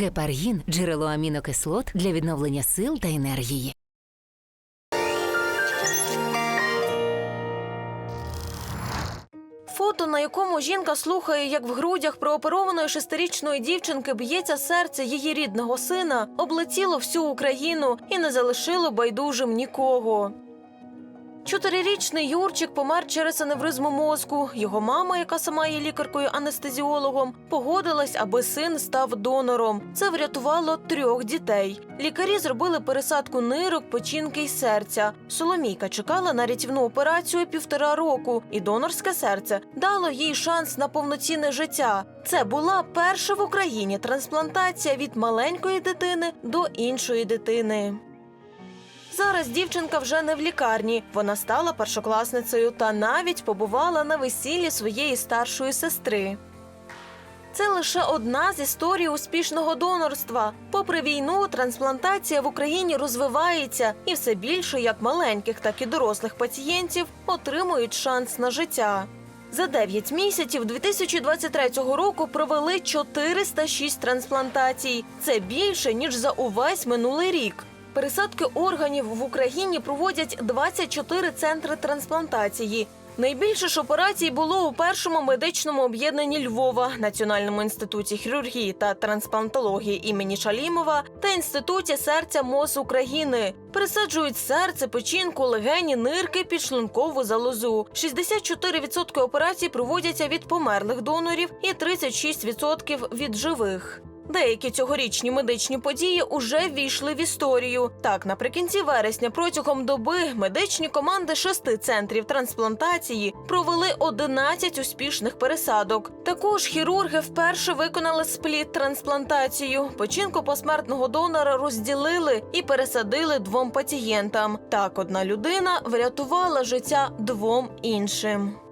Гепаргін джерело амінокислот для відновлення сил та енергії. Фото, на якому жінка слухає, як в грудях прооперованої шестирічної дівчинки б'ється серце її рідного сина, облетіло всю Україну і не залишило байдужим нікого. Чотирирічний Юрчик помер через аневризму мозку. Його мама, яка сама є лікаркою-анестезіологом, погодилась, аби син став донором. Це врятувало трьох дітей. Лікарі зробили пересадку нирок, печінки й серця. Соломійка чекала на рятівну операцію півтора року, і донорське серце дало їй шанс на повноцінне життя. Це була перша в Україні трансплантація від маленької дитини до іншої дитини. Зараз дівчинка вже не в лікарні. Вона стала першокласницею та навіть побувала на весіллі своєї старшої сестри. Це лише одна з історій успішного донорства. Попри війну, трансплантація в Україні розвивається, і все більше як маленьких, так і дорослих пацієнтів отримують шанс на життя. За 9 місяців 2023 року провели 406 трансплантацій. Це більше ніж за увесь минулий рік. Пересадки органів в Україні проводять 24 центри трансплантації. Найбільше ж операцій було у першому медичному об'єднанні Львова, Національному інституті хірургії та трансплантології імені Шалімова та інституті серця МОЗ України. Пересаджують серце, печінку, легені, нирки, підшлункову залозу. 64% операцій проводяться від померлих донорів і 36% від живих. Деякі цьогорічні медичні події уже ввійшли в історію. Так, наприкінці вересня, протягом доби медичні команди шести центрів трансплантації провели 11 успішних пересадок. Також хірурги вперше виконали спліт трансплантацію. Печінку посмертного донора розділили і пересадили двом пацієнтам. Так, одна людина врятувала життя двом іншим.